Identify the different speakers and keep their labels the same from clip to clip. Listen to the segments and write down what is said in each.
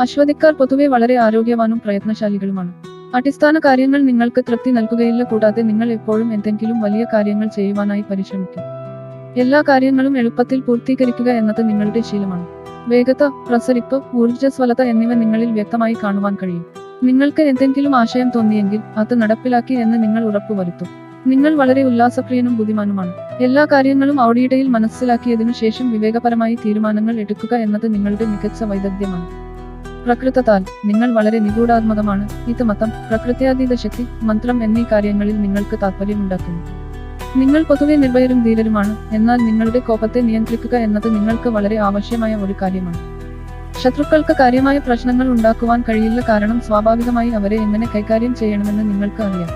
Speaker 1: അശ്വതിക്കാർ പൊതുവെ വളരെ ആരോഗ്യവാനും പ്രയത്നശാലികളുമാണ്. അടിസ്ഥാന കാര്യങ്ങൾ നിങ്ങൾക്ക് തൃപ്തി നൽകുകയില്ല കൂടാതെ നിങ്ങൾ എപ്പോഴും എന്തെങ്കിലും വലിയ കാര്യങ്ങൾ ചെയ്യുവാനായി പരിശ്രമിക്കും. എല്ലാ കാര്യങ്ങളും എളുപ്പത്തിൽ പൂർത്തീകരിക്കുക എന്നത് നിങ്ങളുടെ ശീലമാണ്. വേഗത പ്രസരിപ്പ് ഊർജസ്വലത എന്നിവ നിങ്ങളിൽ വ്യക്തമായി കാണുവാൻ കഴിയും. നിങ്ങൾക്ക് എന്തെങ്കിലും ആശയം തോന്നിയെങ്കിൽ അത് നടപ്പിലാക്കി എന്ന് നിങ്ങൾ ഉറപ്പുവരുത്തും. നിങ്ങൾ വളരെ ഉല്ലാസപ്രിയനും ബുദ്ധിമാനുമാണ്. എല്ലാ കാര്യങ്ങളും ഔഡിയിടയിൽ മനസ്സിലാക്കിയതിനു ശേഷം വിവേകപരമായി തീരുമാനങ്ങൾ എടുക്കുക എന്നത് നിങ്ങളുടെ മികച്ച വൈദഗ്ധ്യമാണ്. പ്രകൃതത്താൽ നിങ്ങൾ വളരെ നിഗൂഢാത്മകമാണ്. ഇത് മതം പ്രകൃത്യാതീത ശക്തി മന്ത്രം എന്നീ കാര്യങ്ങളിൽ നിങ്ങൾക്ക് താല്പര്യമുണ്ടാക്കുന്നു നിങ്ങൾ പൊതുവെ നിർഭയരും ധീരരുമാണ് എന്നാൽ നിങ്ങളുടെ കോപത്തെ നിയന്ത്രിക്കുക എന്നത് നിങ്ങൾക്ക് വളരെ ആവശ്യമായ ഒരു കാര്യമാണ്. ശത്രുക്കൾക്ക് കാര്യമായ പ്രശ്നങ്ങൾ ഉണ്ടാക്കുവാൻ കഴിയില്ല കാരണം സ്വാഭാവികമായി അവരെ എങ്ങനെ കൈകാര്യം ചെയ്യണമെന്ന് നിങ്ങൾക്ക് അറിയാം.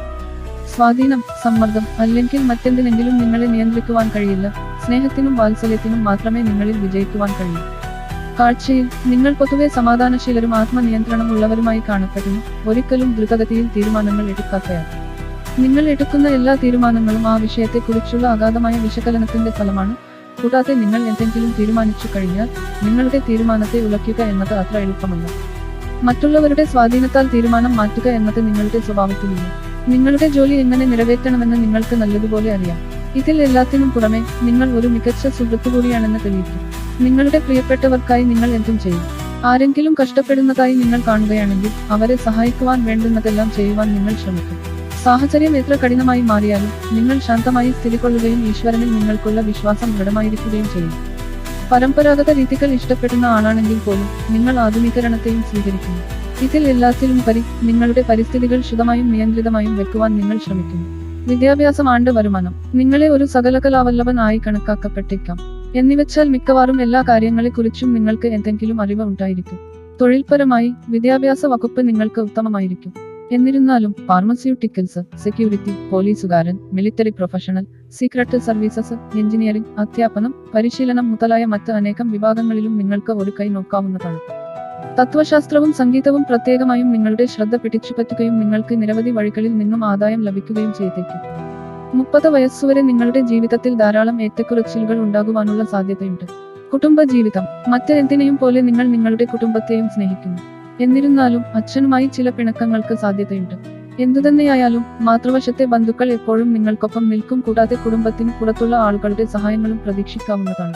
Speaker 1: സ്വാധീനം സമ്മർദ്ദം അല്ലെങ്കിൽ മറ്റെന്തിനെങ്കിലും നിങ്ങളെ നിയന്ത്രിക്കുവാൻ കഴിയില്ല. സ്നേഹത്തിനും വാത്സല്യത്തിനും മാത്രമേ നിങ്ങളിൽ വിജയിക്കുവാൻ കഴിയൂ. കാഴ്ചയിൽ നിങ്ങൾ പൊതുവെ സമാധാനശീലരും ആത്മനിയന്ത്രണം ഉള്ളവരുമായി കാണപ്പെടുന്നു. ഒരിക്കലും ദ്രുതഗതിയിൽ തീരുമാനങ്ങൾ എടുക്കാത്തയാൾ. നിങ്ങൾ എടുക്കുന്ന എല്ലാ തീരുമാനങ്ങളും ആ വിഷയത്തെക്കുറിച്ചുള്ള അഗാധമായ വിശകലനത്തിന്റെ ഫലമാണ്. കൂടാതെ നിങ്ങൾ എന്തെങ്കിലും തീരുമാനിച്ചു കഴിഞ്ഞാൽ നിങ്ങളുടെ തീരുമാനത്തെ ഉലയ്ക്കുക എന്നത് അത്ര എളുപ്പമല്ല. മറ്റുള്ളവരുടെ സ്വാധീനത്താൽ തീരുമാനം മാറ്റുക എന്നത് നിങ്ങളുടെ സ്വഭാവത്തിലില്ല. നിങ്ങളുടെ ജോലി എങ്ങനെ നിറവേറ്റണമെന്ന് നിങ്ങൾക്ക് നല്ലതുപോലെ അറിയാം. ഇതിൽ എല്ലാത്തിനും പുറമെ നിങ്ങൾ ഒരു മികച്ച സുഹൃത്തു കൂടിയാണെന്ന് തെളിയിക്കും. നിങ്ങളുടെ പ്രിയപ്പെട്ടവർക്കായി നിങ്ങൾ എന്തും ചെയ്യും. ആരെങ്കിലും കഷ്ടപ്പെടുന്നതായി നിങ്ങൾ കാണുകയാണെങ്കിൽ അവരെ സഹായിക്കുവാൻ വേണ്ടുന്നതെല്ലാം ചെയ്യുവാൻ നിങ്ങൾ ശ്രമിക്കും. സാഹചര്യം എത്ര കഠിനമായി മാറിയാലും നിങ്ങൾ ശാന്തമായി സ്ഥിതികൊള്ളുകയും ഈശ്വരനിൽ നിങ്ങൾക്കുള്ള വിശ്വാസം ദൃഢമായിരിക്കുകയും ചെയ്യും. പരമ്പരാഗത രീതികൾ ഇഷ്ടപ്പെടുന്ന ആളാണെങ്കിൽ പോലും നിങ്ങൾ ആധുനികരണത്തെയും സ്വീകരിക്കുന്നു. ഇതിൽ എല്ലാത്തിലും പരി നിങ്ങളുടെ പരിസ്ഥിതികൾ ശുദ്ധമായും നിയന്ത്രിതമായും വെക്കുവാൻ നിങ്ങൾ ശ്രമിക്കുന്നു. വിദ്യാഭ്യാസം ആണ്ട് വരുമാനം. നിങ്ങളെ ഒരു സകലകലാവല്ലഭൻ ആയി കണക്കാക്കപ്പെട്ടേക്കാം എന്നിവച്ചാൽ മിക്കവാറും എല്ലാ കാര്യങ്ങളെക്കുറിച്ചും നിങ്ങൾക്ക് എന്തെങ്കിലും അറിവ് ഉണ്ടായിരിക്കും. തൊഴിൽപരമായി വിദ്യാഭ്യാസ വകുപ്പ് നിങ്ങൾക്ക് ഉത്തമമായിരിക്കും. എന്നിരുന്നാലും ഫാർമസ്യൂട്ടിക്കൽസ് സെക്യൂരിറ്റി പോലീസുകാരൻ military professional secret services engineering അധ്യാപനം പരിശീലനം മുതലായ മറ്റ് അനേകം വിഭാഗങ്ങളിലും നിങ്ങൾക്ക് ഒരു കൈ നോക്കാവുന്നതാണ്. തത്വശാസ്ത്രവും സംഗീതവും പ്രത്യേകമായും നിങ്ങളുടെ ശ്രദ്ധ പിടിച്ചുപറ്റുകയും നിങ്ങൾക്ക് നിരവധി വഴികളിൽ നിന്നും ആദായം ലഭിക്കുകയും ചെയ്തേക്കും. മുപ്പത് വയസ്സുവരെ നിങ്ങളുടെ ജീവിതത്തിൽ ധാരാളം ഏറ്റക്കുറച്ചിലുകൾ ഉണ്ടാകുവാനുള്ള സാധ്യതയുണ്ട്. കുടുംബ ജീവിതം. മറ്റെന്തിനെയും പോലെ നിങ്ങൾ നിങ്ങളുടെ കുടുംബത്തെയും സ്നേഹിക്കുന്നു. എന്നിരുന്നാലും അച്ഛനുമായി ചില പിണക്കങ്ങൾക്ക് സാധ്യതയുണ്ട്. എന്തുതന്നെയായാലും മാതൃവശത്തെ ബന്ധുക്കൾ എപ്പോഴും നിങ്ങൾക്കൊപ്പം നിൽക്കും കൂടാതെ കുടുംബത്തിന് പുറത്തുള്ള ആളുകളുടെ സഹായങ്ങളും പ്രതീക്ഷിക്കാവുന്നതാണ്.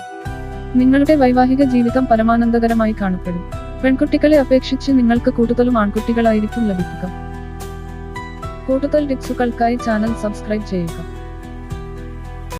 Speaker 1: നിങ്ങളുടെ വൈവാഹിക ജീവിതം പരമാനന്ദകരമായി കാണപ്പെടും. പെൺകുട്ടികളെ അപേക്ഷിച്ച് നിങ്ങൾക്ക് കൂടുതലും ആൺകുട്ടികളായിരിക്കും ലഭിക്കുക. കൂടുതൽ ടിപ്സുകൾക്കായി ചാനൽ സബ്സ്ക്രൈബ് ചെയ്യുക.